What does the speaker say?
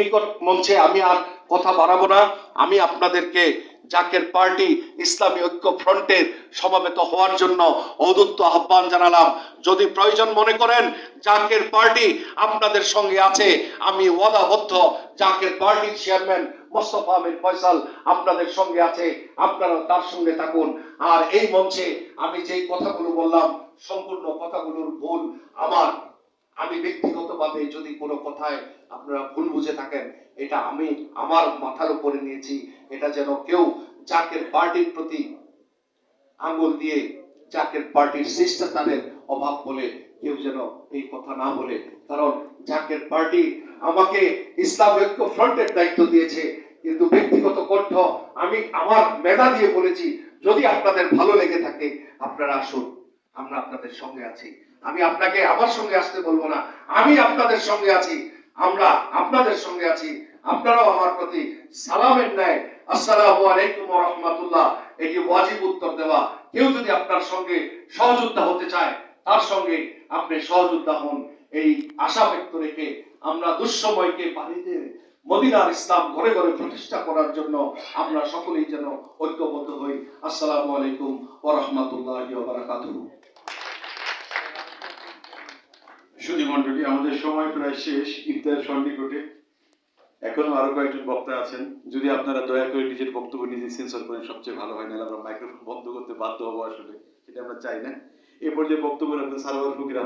নিকট মঞ্চে আমি আর কথা বাড়াবো না। আমি আপনাদেরকে জাকের পার্টি, ইসলামী ঐক্য ফ্রন্টের সমবেত হওয়ার জন্য ঔদত্ত আহ্বান জানালাম। যদি প্রয়োজন মনে করেন, জাকের পার্টি আপনাদের সঙ্গে আছে। আমি ওয়াদাবদ্ধ জাকের পার্টির চেয়ারম্যান মোস্তফা আমির ফয়সাল আপনাদের সঙ্গে আছে। আপনারা তার সঙ্গে থাকুন। আর এই মঞ্চে আমি যেই কথাগুলো বললাম, সম্পূর্ণ কথাগুলোর ভুল আমার আমি ব্যক্তিগতভাবে যদি কোনো কথায় আপনারা ভুল বুঝে থাকেন, এটা আমি আমার মাথার উপরে নিয়েছি। এটা যেন কেউ জাকের পার্টির প্রতি আঙ্গুল দিয়ে জাকের পার্টির শিষ্টাচারের অভাব বলে কেউ যেন এই কথা না বলে। কারণ জাকের পার্টি আমাকে ইসলাম ঐক্য ফ্রন্টের দায়িত্ব দিয়েছে, কিন্তু ব্যক্তিগত কণ্ঠ আমি আমার মেধা দিয়ে বলেছি, যদি আপনাদের ভালো লেগে থাকে, আপনারা আসুন। আমরা আপনাদের সঙ্গে আছি। আমি আপনাকে আমার সঙ্গে আসতে বলব না। আমি আপনাদের সঙ্গে আছি। আমরা আপনাদের সঙ্গে আছি। আপনারাও আমার প্রতি সালামের ন্যায় আসসালামু আলাইকুম রাহমাতুল্লাহ। এটি ওয়াজিব উত্তর দেওয়া। কেউ যদি আপনার সঙ্গে সহযোদ্ধা হতে চায়, তার সঙ্গে আপনি সহযোদ্ধা হন। এই আশা ব্যক্ত রেখে আমরা দুঃসময়কে পানিতে মদিনার ইসলাম ঘরে ঘরে প্রতিষ্ঠা করার জন্য আমরা সকলেই যেন ঐক্যবদ্ধ হই। আসসালামু আলাইকুম ওয়া রাহমাতুল্লাহি বারাকাতুহু। সুধী মন্ডলী আমাদের সময় প্রায় শেষ ইফতার সন্নিকটে। এখনও আরও কয়েকজন বক্তা আছেন। যদি আপনারা দয়া করে নিজের বক্তব্য নিজে সেন্সর করেন, সবচেয়ে ভালো হয় না আমরা মাইক্রোফোন বন্ধ করতে বাধ্য হব আসলে, সেটা আমরা চাই না। এ পর্যায়ে বক্তব্য রাখবেন সারোয়ার ফকির।